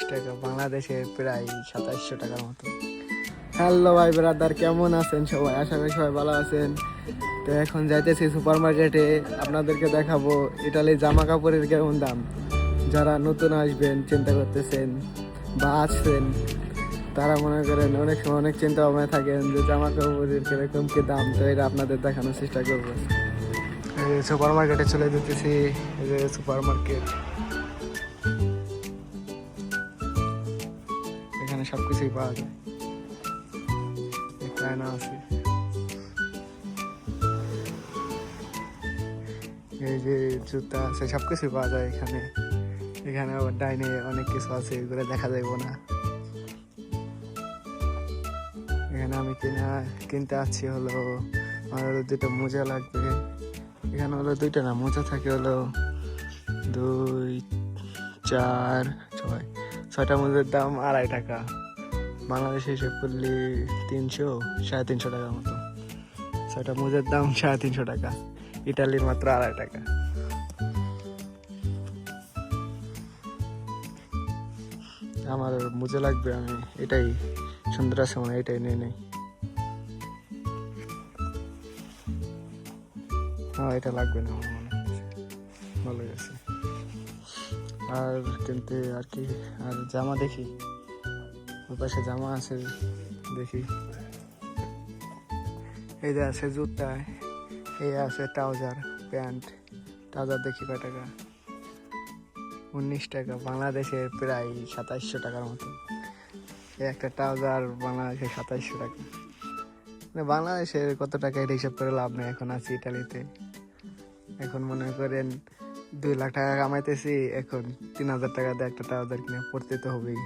উনিশ টাকা বাংলাদেশের প্রায় সাতাশশো টাকার মতো। হ্যালো ভাই ব্রাদার, কেমন আছেন সবাই? আশা করি সবাই ভালো আছেন। তো এখন যাইতেছি সুপার মার্কেটে আপনাদেরকে দেখাবো ইটালির জামা কাপড়ের কেমন দাম। যারা নতুন আসবেন, চিন্তা করতেছেন বা আসছেন তারা মনে করেন অনেক সময় অনেক চিন্তা ভাবনা থাকেন যে জামা কাপড়ের কীরকম কি দাম, তো এটা আপনাদের দেখানোর চেষ্টা করব। সুপার মার্কেটে চলে যেতেছি সুপার মার্কেট সব কিছুই পাওয়া যায়। এখানে আছে। এই যে জুতা আছে সব কিছুই পাওয়া যায় এখানে। এখানে আবার ডাইনে অনেক কিছু আছে, এগুলো দেখা যাইব না। এখানে আমি কিনা, কিনতে আসছি হলো, আমার হলো দুটো মোজা লাগবে। এখানে হলো দুইটা না, মোজা থাকে হলো দুই, চার, ছয়। ছয়টা মোজার দাম আড়াই টাকা। বাংলাদেশে হিসেব করলে তিনশো, সাড়ে তিনশো টাকার মতো। ছয়টা মোজার দাম সাড়ে তিনশো টাকা। ইটালির মাত্র আড়াই টাকা। আমার মুজে লাগবে, আমি এটাই সুন্দর আছে মানে এটাই নিয়ে নেই। হ্যাঁ এটা লাগবে না আমার মনে ভালো গেছে। আর কিনতে আর কি, আর জামা দেখি। ওর পাশে জামা আছে, দেখি। এই যে আছে জুতা, এই আছে ট্রাউজার, প্যান্ট। ট্রাউজার দেখি কয় টাকা? উনিশ টাকা বাংলাদেশের প্রায় সাতাইশশো টাকার মতো। এই একটা ট্রাউজার বাংলাদেশে সাতাইশশো টাকা। মানে বাংলাদেশের কত টাকা এটা হিসাব করে লাভ নেই, এখন আছি ইটালিতে। এখন মনে করেন দুই লাখ টাকা কামাইতেছি, এখন তিন হাজার টাকা দিয়ে একটা ট্রাউজার কিনে পড়তে তো হবেই।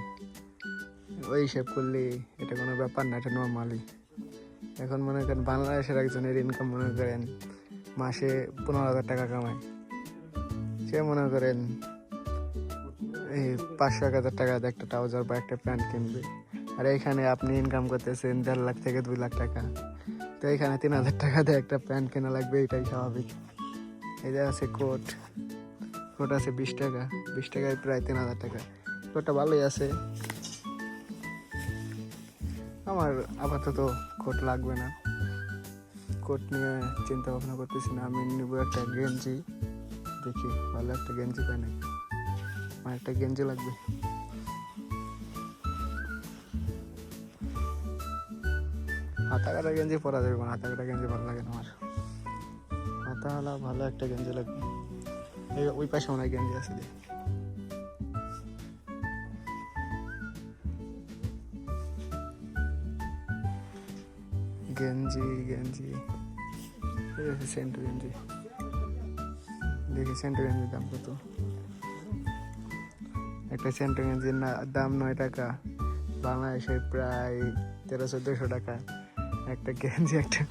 ওই হিসাব করলে এটা কোনো ব্যাপার না, এটা নর্মালি এখন মনে করেন বাংলাদেশের একজনের ইনকাম মনে করেন মাসে পনেরো হাজার টাকা কামায়। সে মনে করেন এই পাঁচশো, এক হাজার টাকা দিয়ে একটা ট্রাউজার বা একটা প্যান্ট কিনবে। আর এখানে আপনি ইনকাম করতেছেন দেড় লাখ থেকে দুই লাখ টাকা। তো এখানে তিন হাজার টাকা দিয়ে একটা প্যান্ট কেনা লাগবে, এটাই স্বাভাবিক। এই যে আছে কোট কোট আছে বিশ টাকা, বিশ টাকায় প্রায় তিন হাজার টাকা। কোটটা ভালোই আছে। আমার আপাতত কোট লাগবে না। কোট নিয়ে চিন্তা ভাবনা করতেছি না, আমি নিব একটা গেঞ্জি। দেখি, ভালো একটা গেঞ্জি পাই না আমার একটা গেঞ্জি লাগবে। হাতা কাটা গেঞ্জি পরা যাবে, হাতা কাটা গেঞ্জি ভালো লাগে না আমার। হাতা ভালো একটা গেঞ্জি লাগবে। ওই পাশে অনেক গেঞ্জি আছে। গেঞ্জি গেঞ্জি সেন্টু গেঞ্জি দেখি সেন্টু গেঞ্জির দাম কত একটা সেন্টু গেঞ্জির দাম নয় টাকা বাংলাদেশে প্রায় তেরো চোদ্দোশো টাকা একটা গেঞ্জি, একটা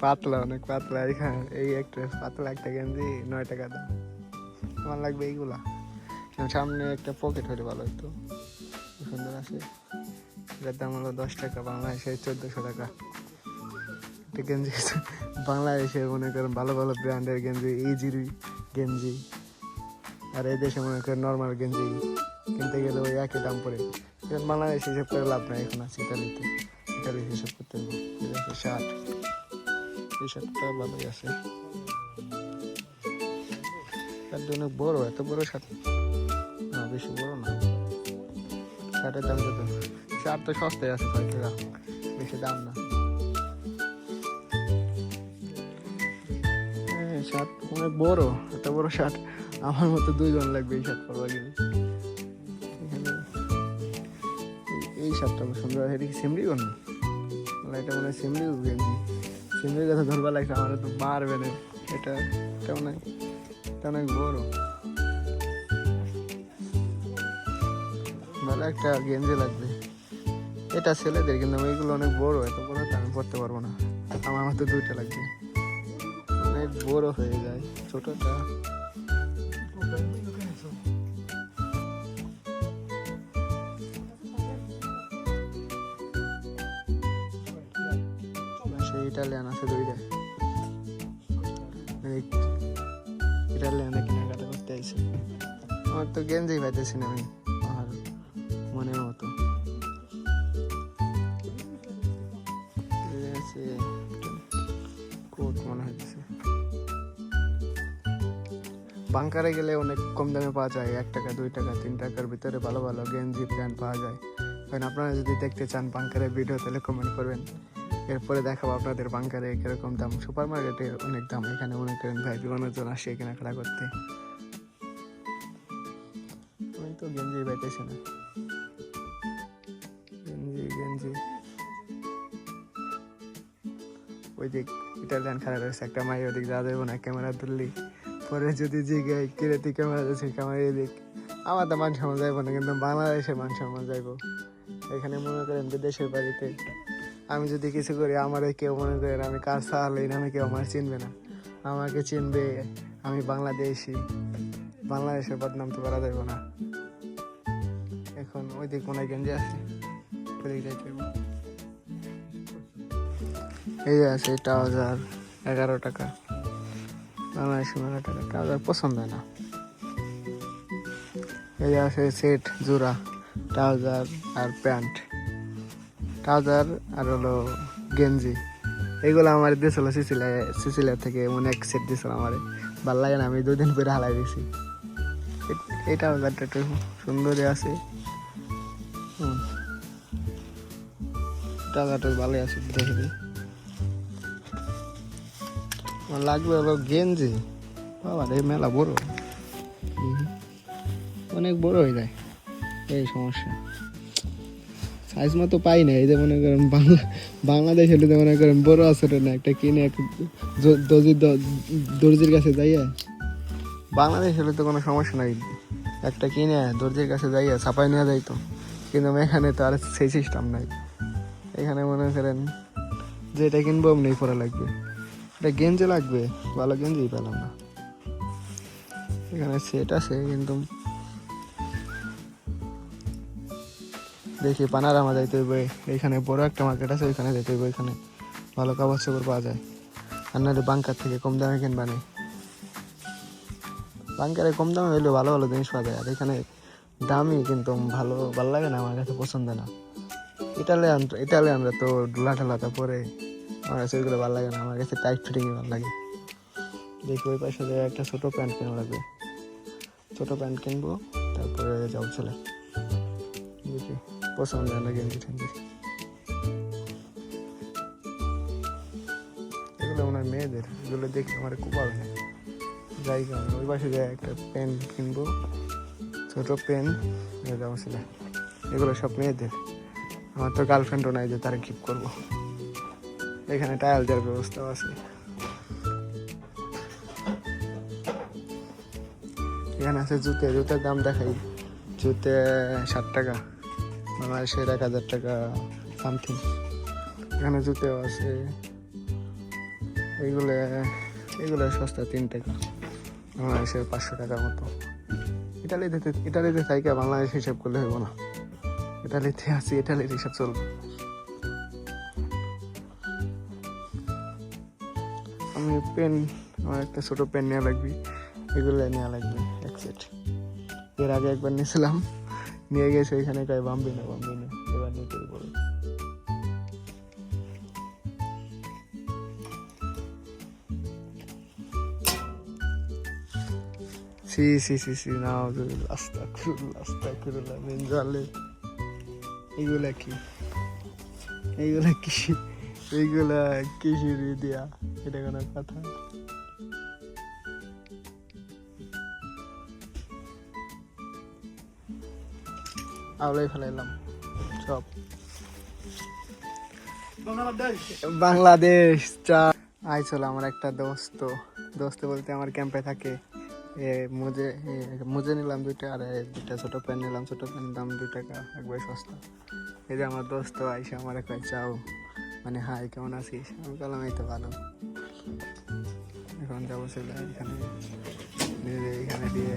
পাতলা, অনেক পাতলা। এখানে এই একটা পাতলা একটা গেঞ্জি, নয় টাকা দাম। আমার লাগবে এইগুলা। সামনে একটা পকেট হলে ভালো হতো সুন্দর আছে। এটার দাম হলো দশ টাকা, বাংলাদেশে চোদ্দোশো টাকা। একটা গেঞ্জি বাংলাদেশে মনে করেন ভালো ভালো ব্র্যান্ডের গেঞ্জি ইজির গেঞ্জি। আর এই দেশে মনে করেন নর্মাল গেঞ্জি কিনতে গেলে ওই একই দাম পড়ে। বাংলাদেশ হিসেব করে লাভ নাই এখন আছে ইটালিতে ইটালি হিসেব করতে হবে। শার্ট এই শার্টটা ভালোই আছে। শার্ট অনেক বড়, এত বড় শার্ট না। বেশি বড় না। শার্টের দাম কত? শার্ট তো সস্তায় আছে, ছয় টাকা। বেশি দাম না। শার্ট অনেক বড়, এত বড় শার্ট আমার মতো দুইজন লাগবে এই শার্ট পরবা গেলে এই- শার্টটা সুন্দর। এটা কি সিমরি কোন এটা মনে হয় সিমরি গেঞ্জি সিমরির কথা ধরবা লাগছে আমার তো মারবে না। এটা এটা মনে অনেক বড়। ভালো একটা গেঞ্জি লাগবে। এটা ছেলেদের, কিন্তু এইগুলো অনেক বড়, এত বড় তো আমি পড়তে পারব না। আমার মতো দুইটা লাগবে। অনেক বড় হয়ে যায়, ছোটটা। ইটালিয়ান আছে দুইটা। ইটালিয়ানে কেনাকাটা করতে আইসি আমার তো গেঞ্জি পাইতেছি না আমি আর মনের মতো। কোট মনে হচ্ছে বাংকারে গেলে অনেক কম দামে পাওয়া যায়, এক টাকা, দুই টাকা, তিন টাকার ভিতরে ভালো ভালো গেঞ্জি প্যান্ট পাওয়া যায়। কারণ আপনারা যদি দেখতে চান বাংকারের ভিডিও তাহলে কমেন্ট করবেন। এরপরে দেখাবো আপনাদের বাংকারে কীরকম দাম। সুপার মার্কেটে অনেক দাম। এখানে মনে করেন ভাই বিভিন্ন জন আসে কেনাকাটা করতে। তো গেঞ্জি পাইতেছি না। গেঞ্জি গেঞ্জি। ওই দিক ইটালিয়ান খারাপ রয়েছে, একটা মাই ওদিক যা দেবো না, ক্যামেরা তুললি পরে যদি জিগাই কিরে তুই ক্যামেরা দিচ্ছিস ক্যামেরা এদিক। আমার তো মান সম্মান যাইবো না, কিন্তু বাংলাদেশে মান সম্মান যাইবো। এখানে মনে করেন বিদেশের বাড়িতে আমি যদি কিছু করি, আমার কেউ মনে করেন আমি কাজ সাহালে নামে কেউ আমার চিনবে না। আমাকে চিনবে আমি বাংলাদেশি। বাংলাদেশের বদনাম তো করা যাবে না। এখন ওই দিক মনে গেঞ্জি আছে এই যে আছে ট্রাউজার, এগারো টাকা। বাংলাদেশি এগারো টাকা, ট্রাউজার পছন্দ না। এই যে আছে সেট জোড়া ট্রাউজার আর প্যান্ট। ট্রাউজার আর হলো গেঞ্জি। এগুলো আমার দিয়েছিল সিসিলিয়া সিসিলিয়া থেকে মনে এক সেট দিয়েছিল আমার। ভালো লাগে না, আমি দুই দিন পরে হালাই দিয়েছি এই ট্রাউজারটা একটু সুন্দরই আছে। ট্রাউজারটা ভালোই আছে দেখে আমার লাগবে হলো গেঞ্জি। বাবা রে, মেলা বড়। অনেক বড় হয়ে যায়। এই সমস্যা। সাইজ মতো পাই না এই যে মনে করেন বাংলা বাংলাদেশ হলে তো মনে করেন বড় আছে না, একটা কিনে এক দর্জির দর্জির কাছে যাইয়া। বাংলাদেশ হলে তো কোনো সমস্যা নাই, একটা কিনে দর্জির কাছে যাইয়া ছাপাই নেওয়া যাইতো, কিন্তু এখানে তো আর সেই সিস্টেম নাই। এখানে মনে করেন যেটা কিনবো অমনি পরা লাগবে। এটা গেঞ্জি লাগবে, ভালো গেঞ্জি পেলাম না। এখানে সেট আছে, কিন্তু দেখি পানারামা যাইতে হইবে। এইখানে বড় একটা মার্কেট আছে, ওইখানে যেতে হইবে। এখানে ভালো কাপড় চোপড় পাওয়া যায়। আর নাহলে বাংকার থেকে কম দামে কিনবা নেই বাংকারে কম দামে হইলেও ভালো ভালো জিনিস পাওয়া যায়। আর এখানে দামি কিন্তু ভালো ভালো লাগে না, আমার কাছে পছন্দ না। ইটালিয়ান ইটালিয়ানরা তো ডুলা ঠালাটা পরে আমার কাছে ওইগুলো ভালো লাগে না। আমার কাছে টাইট ফিটিংই ভালো লাগে। দেখি ওই পাশে একটা ছোটো প্যান্ট কেনা লাগবে। ছোটো প্যান্ট কিনবো, তারপরে যাও চলে। দেখি। পছন্দ হয় না গেঞ্জি টেঞ্জি। এগুলো হয় মেয়েদের, এগুলো দেখে আমার ভালো লাগে। যাই কারণ ওই পাশে যাই একটা পেন কিনবো, ছোট পেন যাব ছিল। এগুলো সব মেয়েদের। আমার তো গার্লফ্রেন্ডও নাই যে তারা গিফট করব। এখানে টায়াল দেওয়ার ব্যবস্থাও আছে। এখানে আছে জুতে, জুতের দাম দেখাই। জুতে ষাট টাকা। বাংলাদেশের এক হাজার টাকা সামথিং এখানে জুতেও আছে। এইগুলো এগুলো সস্তা তিন টাকা। বাংলাদেশের পাঁচশো টাকার মতো। ইটালিতে ইটালিতে থাইকে বাংলাদেশ হিসাব করলে হইব না। ইটালিতে আছি ইটালির হিসাব চলবে। আমি পেন, আমার একটা ছোট পেন নেওয়া লাগবে। এগুলো নেওয়া লাগবে, এক সেট। এর আগে একবার নিয়েছিলাম। নিয়ে গেছে ওইখানে কয় বাম্বি না বাম্বি না, এবার নিতে পড়ে। সি সি সি সি না আস্তাকুরুল্লাহ আস্তাকুরুল্লাহ মিন জালে এইগুলা কি? এইগুলা কি? এইগুলা কিশোরী দিয়া এটা কোনো কথা? আওলাই ফেলাইলাম সব। বাংলাদেশ। চা আইছিল আমার একটা দোস্ত। দোস্ত বলতে আমার ক্যাম্পে থাকে। এ মুজে মুজে নিলাম দুইটা আর দুইটা ছোট প্যান্ট নিলাম। ছোট প্যান্ট দাম দুই টাকা একবার সস্তা। এই যে আমার দোস্ত আইসে আমার কয় চাও। মানে হাই কেমন আছিস? আমি বললাম এই তো ভালো। এখন যাব ছেলে এখানে। এখানে দিয়ে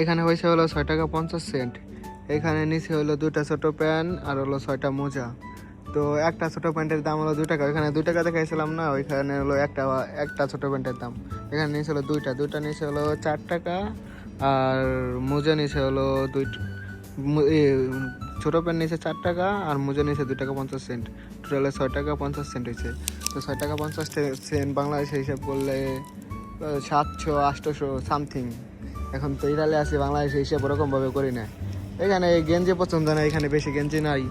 এখানে হয়েছে হলো ছয় টাকা পঞ্চাশ সেন্ট। এখানে নিচে হলো দুটা ছোট প্যান্ট আর হলো ছয়টা মোজা। তো একটা ছোট প্যান্টের দাম হলো দুই টাকা। ওইখানে দুই টাকা দেখাইছিলাম না, ওইখানে হলো একটা একটা ছোট প্যান্টের দাম। এখানে নিয়েছিল দুইটা। দুইটা নিয়েছে হলো চার টাকা আর মোজা নিচে হলো দুই ছোট প্যান্ট নিচে চার টাকা আর মোজা নিচে দুই টাকা পঞ্চাশ সেন্ট। টোটালে ছয় টাকা পঞ্চাশ সেন্ট হয়েছে। তো ছয় টাকা পঞ্চাশ সেন্ট বাংলাদেশে হিসাব করলে সাতশো আটশোশো সামথিং। এখন তো ইরালে আছি, বাংলাদেশে হিসাব ওরকমভাবে করি না। এখানে গেঞ্জি পছন্দ না, এখানে বেশি গেঞ্জি নাই।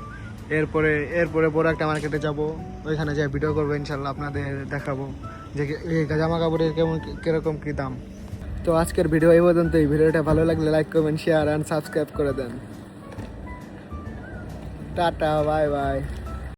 এরপরে এরপরে বড় একটা মার্কেটে যাব, ওইখানে যাই ভিডিও করব ইনশাল্লাহ আপনাদের দেখাবো যে জামা কাপড়ের কেমন, কীরকম কী দাম। তো আজকের ভিডিও এই পর্যন্ত এই ভিডিওটা ভালো লাগলে like comment share and subscribe করে দেন। Tata bye bye